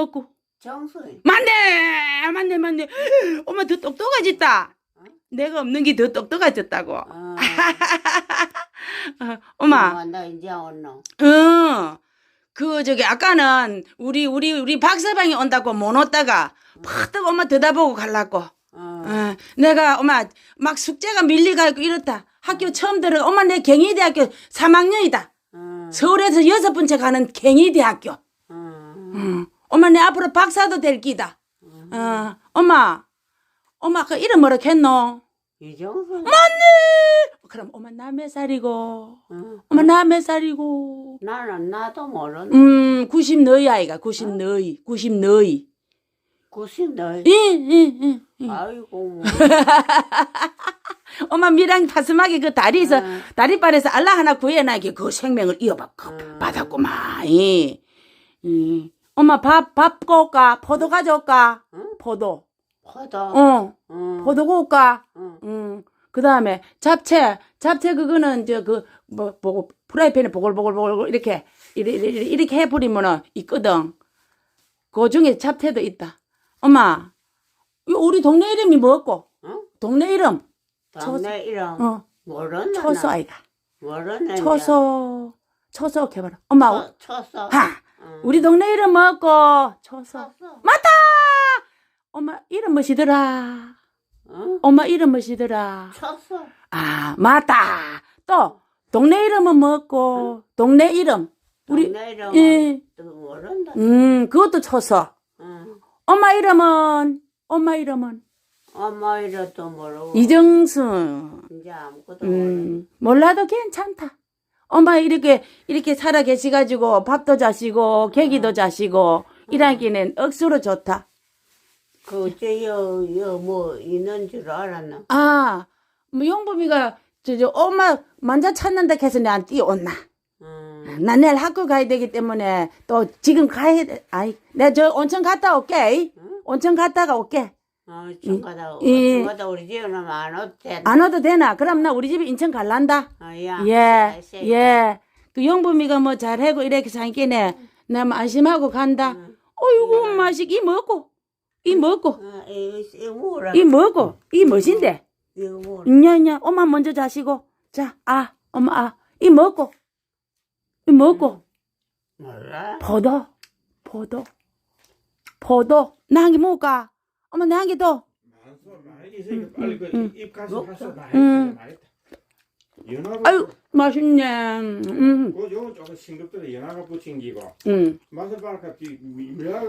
먹고. 정수이. 맞네, 맞네, 맞네. 엄마 더 똑똑해졌다. 내가 없는 게 더 똑똑해졌다고. 어. 어, 엄마, 어, 너 이제 왔노. 어, 그 저기 아까는 우리 우리 우리 박서방이 온다고 못 왔다가 팍떡 엄마 들다보고 갈라고. 어. 어, 내가 엄마 막 숙제가 밀리가고 이렇다. 학교 처음 들어 엄마 내 경희대학교 3학년이다. 어. 서울에서 여섯 번째 가는 경희대학교. 어. 어, 엄마 내 앞으로 박사도 될 기다. 어, 엄마, 엄마 그 이름 뭐라 했노? 이정수. 맞네. 그럼 엄마 나 몇 살이고? 어. 엄마 나 몇 살이고? 나는 나도 모르는. 음, 90 너희 아이가 90 너희, 90 너희. 구십 너. 이, 이, 이, 이. 아이고. 엄마 미랑 파스막에 그 다리에서 응. 다리발에서 알라 하나 구해놔게 그 생명을 이어받 응. 받았구만. 이. 이. 엄마 밥밥 구울까? 포도 가져올까? 응? 포도. 포도. 어. 응. 포도 구울까? 응. 음. 그다음에 잡채. 잡채 그거는 저 그뭐 보고 프라이팬에 보글보글보글 이렇게 이렇게, 이렇게, 이렇게 해 버리면은 있거든. 그 중에 잡채도 있다. 엄마. 우리 동네 이름이 뭐고? 응? 동네 이름. 동네 이름. 어. 모르는. 초소 아이가. 모르는. 초소. 초소 해봐라. 엄마. 초, 초소. 하. 응. 우리 동네 이름 뭐고? 초소. 맞다. 엄마 이름 뭐시더라? 응? 엄마 이름 뭐시더라? 초소. 아 맞다. 또 동네 이름은 뭐고? 동네 이름. 우리 동네 이름. 예. 또 모른다. 음 그것도 초소. 응. 엄마 이름은 엄마 이름은 엄마 이름도 모르고. 이정수. 이제 아무것도 모르. 음 몰라도 괜찮다. 엄마 이렇게 이렇게 살아 계시가지고 밥도 자시고 계기도 자시고 이라기는 억수로 좋다. 그 어째 여여뭐 있는 줄 알았나? 아, 뭐 용범이가 저, 저 엄마 만져 찾는다 해서 내한테 뛰어온나. 응. 나 내일 학교 가야 되기 때문에 또 지금 가야 돼. 아이, 내가 저 온천 갔다 올게. 응? 온천 갔다가 올게. 어, 중가다, 이- 중가다 우리 집에 오면 안 오대. 안 와도 되나? 그럼 나 우리 집에 인천 갈란다. 아, 야. 예, 쎄, 쎄. 예. 그 용범이가 뭐 잘하고 이렇게 사니까네. 나뭐 안심하고 간다. 응. 어이구, 맛이 이 먹고. 이 먹고. 어, 이, 이 뭐라? 이 먹고. 이 멋인데. 이거 뭐라? 냐냐 엄마 먼저 자시고 자 아 엄마 아 이 먹고 이 먹고 몰라. 포도 포도 포도 나 한 개 먹을까 엄마 나한 개 더 많소 많이 있으니까 빨리 그 음, 입 가서 하소 많이 음. 많이 연하가 아유 맛있네 음, 그 요거 조금 싱겁더라 연하가 붙인 기고 음. 맛을 봐라 그 밀라